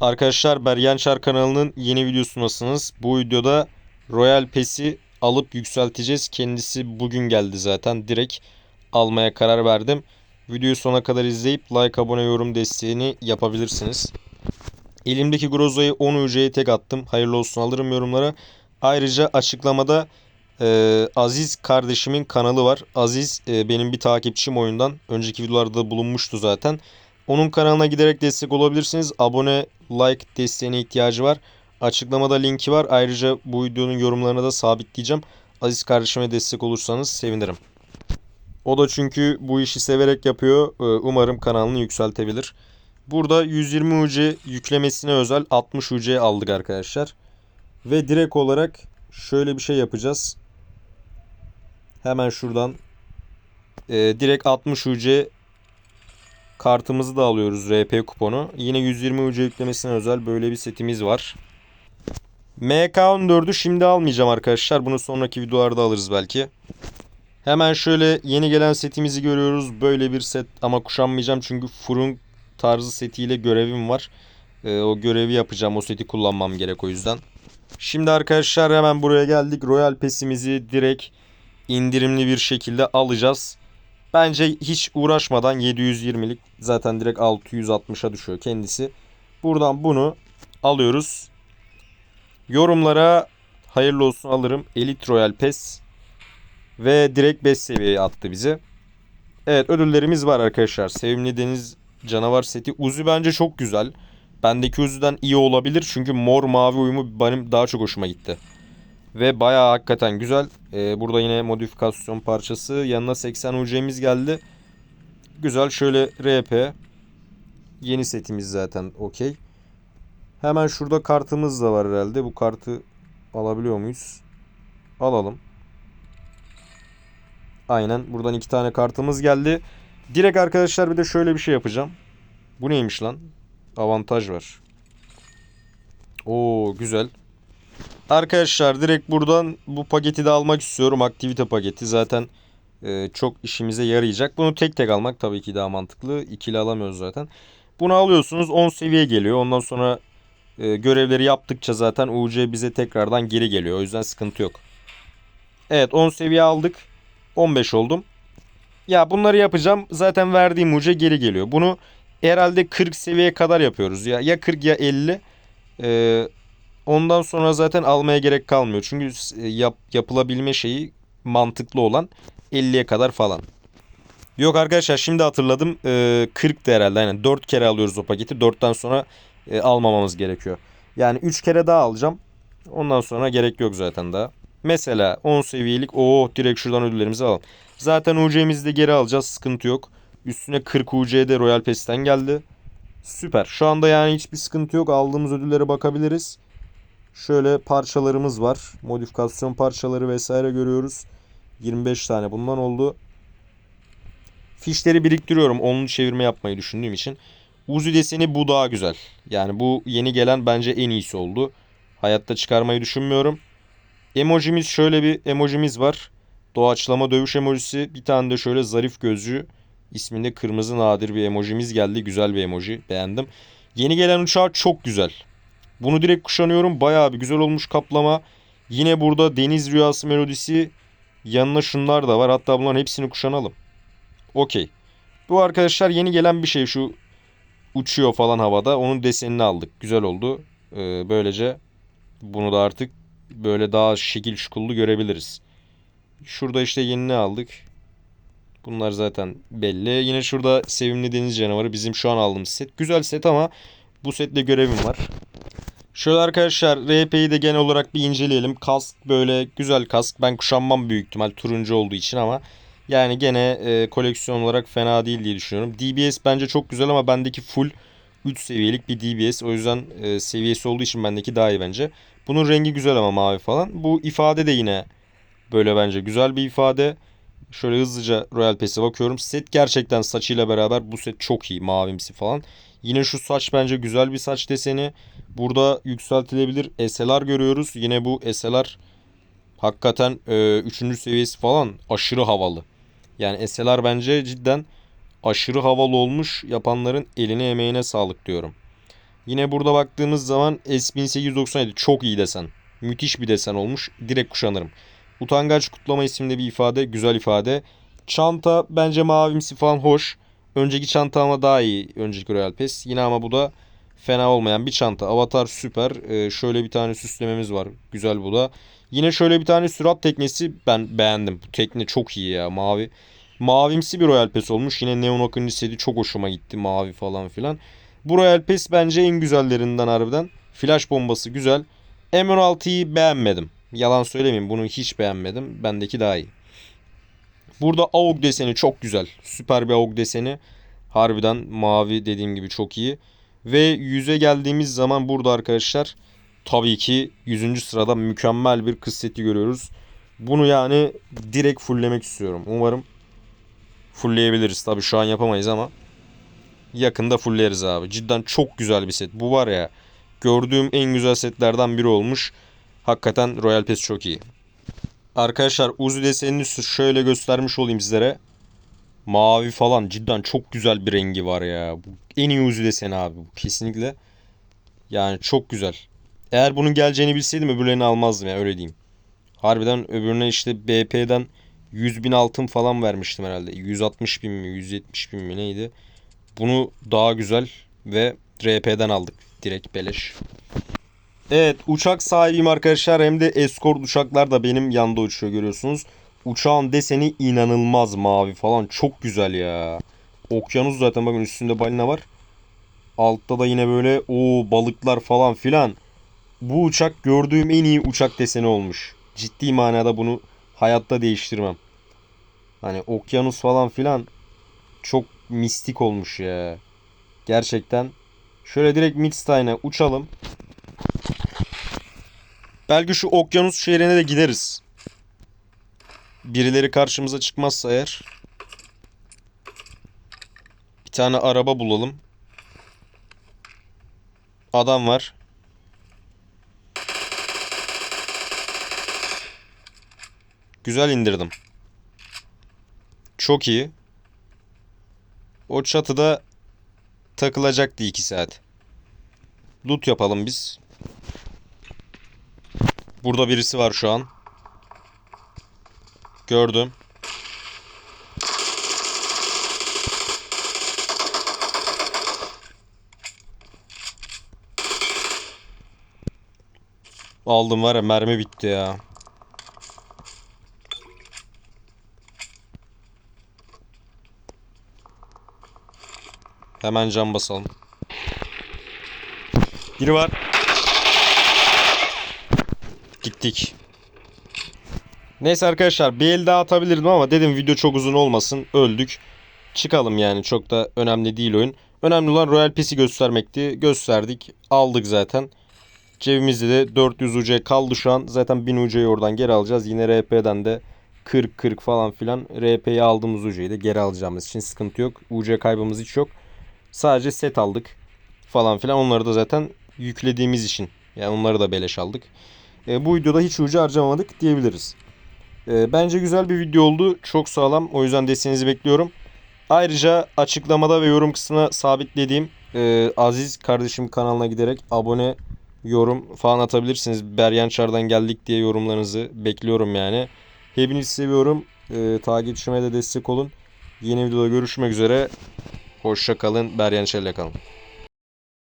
Arkadaşlar Bergençer kanalının yeni videosundasınız. Bu videoda Royal Pass'i alıp yükselteceğiz. Kendisi bugün geldi zaten. Direkt almaya karar verdim. Videoyu sona kadar izleyip like, abone, yorum desteğini yapabilirsiniz. Elimdeki Groza'yı 10 UC'ye tek attım. Hayırlı olsun alırım yorumlara. Ayrıca açıklamada e, Aziz kardeşimin kanalı var. Aziz e, benim bir takipçim oyundan. Önceki videolarda da bulunmuştu zaten. Onun kanalına giderek destek olabilirsiniz. Abone, like desteğine ihtiyacı var. Açıklamada linki var. Ayrıca bu videonun yorumlarına da sabitleyeceğim. Aziz kardeşime destek olursanız sevinirim. O da çünkü bu işi severek yapıyor. Ee, Umarım kanalını yükseltebilir. Burada 120 UC yüklemesine özel 60 UC aldık arkadaşlar. Ve direkt olarak şöyle bir şey yapacağız. Hemen şuradan e, direkt 60 UC kartımızı da alıyoruz RP kuponu. Yine 120 UC yüklemesine özel böyle bir setimiz var. MK14'ü şimdi almayacağım arkadaşlar. Bunu sonraki videolarda alırız belki. Hemen şöyle yeni gelen setimizi görüyoruz. Böyle bir set ama kuşanmayacağım çünkü furun tarzı setiyle görevim var. Ee, o görevi yapacağım. O seti kullanmam gerek o yüzden. Şimdi arkadaşlar hemen buraya geldik. Royal Pass'imizi direkt indirimli bir şekilde alacağız. Bence hiç uğraşmadan 720'lik zaten direkt 660'a düşüyor kendisi. Buradan bunu alıyoruz. Yorumlara hayırlı olsun alırım. Elite Royal Pass ve direkt 5 seviyeye attı bizi. Evet ödüllerimiz var arkadaşlar. Sevimli Deniz Canavar seti. Uzi bence çok güzel. Bendeki Uzi'den iyi olabilir. Çünkü mor mavi uyumu benim daha çok hoşuma gitti. Ve bayağı hakikaten güzel. Ee, burada yine modifikasyon parçası. Yanına 80 UC'miz geldi. Güzel şöyle RP. Yeni setimiz zaten okey. Hemen şurada kartımız da var herhalde. Bu kartı alabiliyor muyuz? Alalım. Aynen buradan iki tane kartımız geldi. Direkt arkadaşlar bir de şöyle bir şey yapacağım. Bu neymiş lan? Avantaj var. Oo güzel. Arkadaşlar direkt buradan bu paketi de almak istiyorum. Aktivite paketi zaten e, çok işimize yarayacak. Bunu tek tek almak tabii ki daha mantıklı. İkili alamıyoruz zaten. Bunu alıyorsunuz 10 seviye geliyor. Ondan sonra e, görevleri yaptıkça zaten UC bize tekrardan geri geliyor. O yüzden sıkıntı yok. Evet 10 seviye aldık. 15 oldum. Ya bunları yapacağım. Zaten verdiğim UC geri geliyor. Bunu herhalde 40 seviyeye kadar yapıyoruz. Ya ya 40 ya 50. Ee, ondan sonra zaten almaya gerek kalmıyor. Çünkü yap, yapılabilme şeyi mantıklı olan 50'ye kadar falan. Yok arkadaşlar şimdi hatırladım. Ee, 40 da herhalde. Aynen 4 kere alıyoruz o paketi. 4'ten sonra e, almamamız gerekiyor. Yani 3 kere daha alacağım. Ondan sonra gerek yok zaten daha. Mesela 10 seviyelik o direkt şuradan ödüllerimizi alalım. Zaten UC'mizi de geri alacağız. Sıkıntı yok. Üstüne 40 UC'de Royal Pass'ten geldi. Süper. Şu anda yani hiçbir sıkıntı yok. Aldığımız ödüllere bakabiliriz. Şöyle parçalarımız var. Modifikasyon parçaları vesaire görüyoruz. 25 tane bundan oldu. Fişleri biriktiriyorum. Onlu çevirme yapmayı düşündüğüm için. Uzi deseni bu daha güzel. Yani bu yeni gelen bence en iyisi oldu. Hayatta çıkarmayı düşünmüyorum. Emojimiz şöyle bir emojimiz var. Doğaçlama dövüş emojisi. Bir tane de şöyle zarif gözcü isminde kırmızı nadir bir emojimiz geldi. Güzel bir emoji. Beğendim. Yeni gelen uçağı çok güzel. Bunu direkt kuşanıyorum. Bayağı bir güzel olmuş kaplama. Yine burada deniz rüyası melodisi. Yanına şunlar da var. Hatta bunların hepsini kuşanalım. Okey. Bu arkadaşlar yeni gelen bir şey. Şu uçuyor falan havada. Onun desenini aldık. Güzel oldu. Ee, böylece bunu da artık böyle daha şekil şukullu görebiliriz. Şurada işte yeni ne aldık? Bunlar zaten belli. Yine şurada sevimli deniz canavarı bizim şu an aldığımız set. Güzel set ama bu setle görevim var. Şöyle arkadaşlar RP'yi de genel olarak bir inceleyelim. Kask böyle güzel kask. Ben kuşanmam büyük ihtimal turuncu olduğu için ama yani gene e, koleksiyon olarak fena değil diye düşünüyorum. DBS bence çok güzel ama bendeki full 3 seviyelik bir DBS. O yüzden e, seviyesi olduğu için bendeki daha iyi bence. Bunun rengi güzel ama mavi falan. Bu ifade de yine böyle bence güzel bir ifade. Şöyle hızlıca Royal Pass'e bakıyorum. Set gerçekten saçıyla beraber bu set çok iyi. Mavimsi falan. Yine şu saç bence güzel bir saç deseni. Burada yükseltilebilir SLR görüyoruz. Yine bu SLR hakikaten 3. E, seviyesi falan aşırı havalı. Yani SLR bence cidden aşırı havalı olmuş. Yapanların eline emeğine sağlık diyorum. Yine burada baktığımız zaman S1897 çok iyi desen. Müthiş bir desen olmuş. Direkt kuşanırım. Utangaç kutlama isimli bir ifade. Güzel ifade. Çanta bence mavimsi falan hoş. Önceki çanta daha iyi. Önceki Royal Pass. Yine ama bu da fena olmayan bir çanta. Avatar süper. Ee, şöyle bir tane süslememiz var. Güzel bu da. Yine şöyle bir tane sürat teknesi ben beğendim. Bu tekne çok iyi ya. Mavi. Mavimsi bir Royal Pass olmuş. Yine Neon Akıncı seti çok hoşuma gitti. Mavi falan filan. Bu Royal Pass bence en güzellerinden harbiden. Flash bombası güzel. M16'yı beğenmedim. Yalan söylemeyeyim bunu hiç beğenmedim. Bendeki daha iyi. Burada AUG deseni çok güzel. Süper bir AUG deseni. Harbiden mavi dediğim gibi çok iyi. Ve yüze geldiğimiz zaman burada arkadaşlar tabii ki 100. sırada mükemmel bir kız seti görüyoruz. Bunu yani direkt fulllemek istiyorum. Umarım fullleyebiliriz. Tabii şu an yapamayız ama yakında fullleriz abi. Cidden çok güzel bir set. Bu var ya gördüğüm en güzel setlerden biri olmuş. Hakikaten Royal Pass çok iyi. Arkadaşlar Uzi desenini şöyle göstermiş olayım sizlere. Mavi falan cidden çok güzel bir rengi var ya. Bu en iyi Uzi deseni abi bu kesinlikle. Yani çok güzel. Eğer bunun geleceğini bilseydim öbürlerini almazdım ya öyle diyeyim. Harbiden öbürüne işte BP'den 100 bin altın falan vermiştim herhalde. 160 bin mi 170 bin mi neydi. Bunu daha güzel ve RP'den aldık. Direkt beleş. Evet uçak sahibiyim arkadaşlar. Hem de Escort uçaklar da benim yanda uçuyor görüyorsunuz. Uçağın deseni inanılmaz mavi falan. Çok güzel ya. Okyanus zaten bakın üstünde balina var. Altta da yine böyle o balıklar falan filan. Bu uçak gördüğüm en iyi uçak deseni olmuş. Ciddi manada bunu hayatta değiştirmem. Hani okyanus falan filan çok mistik olmuş ya. Gerçekten. Şöyle direkt Midstein'e uçalım. Belki şu okyanus şehrine de gideriz. Birileri karşımıza çıkmazsa eğer. Bir tane araba bulalım. Adam var. Güzel indirdim. Çok iyi. O çatıda takılacaktı 2 saat. Loot yapalım biz. Burada birisi var şu an. Gördüm. Aldım var ya mermi bitti ya. Hemen cam basalım. Biri var. Gittik. Neyse arkadaşlar bir el daha atabilirdim ama dedim video çok uzun olmasın. Öldük. Çıkalım yani çok da önemli değil oyun. Önemli olan Royal Pass'i göstermekti. Gösterdik. Aldık zaten. Cebimizde de 400 UC kaldı şu an. Zaten 1000 UC'yi oradan geri alacağız. Yine RP'den de 40-40 falan filan RP'yi aldığımız UC'yi de geri alacağımız için sıkıntı yok. UC kaybımız hiç yok. Sadece set aldık falan filan. Onları da zaten yüklediğimiz için. Yani onları da beleş aldık. E, bu videoda hiç ucu harcamadık diyebiliriz. E, bence güzel bir video oldu. Çok sağlam. O yüzden desteğinizi bekliyorum. Ayrıca açıklamada ve yorum kısmına sabitlediğim e, Aziz kardeşim kanalına giderek abone, yorum falan atabilirsiniz. Beryançar'dan geldik diye yorumlarınızı bekliyorum yani. Hepinizi seviyorum. E, takipçime de destek olun. Yeni videoda görüşmek üzere. Hoşça kalın. Beryançar'la kalın.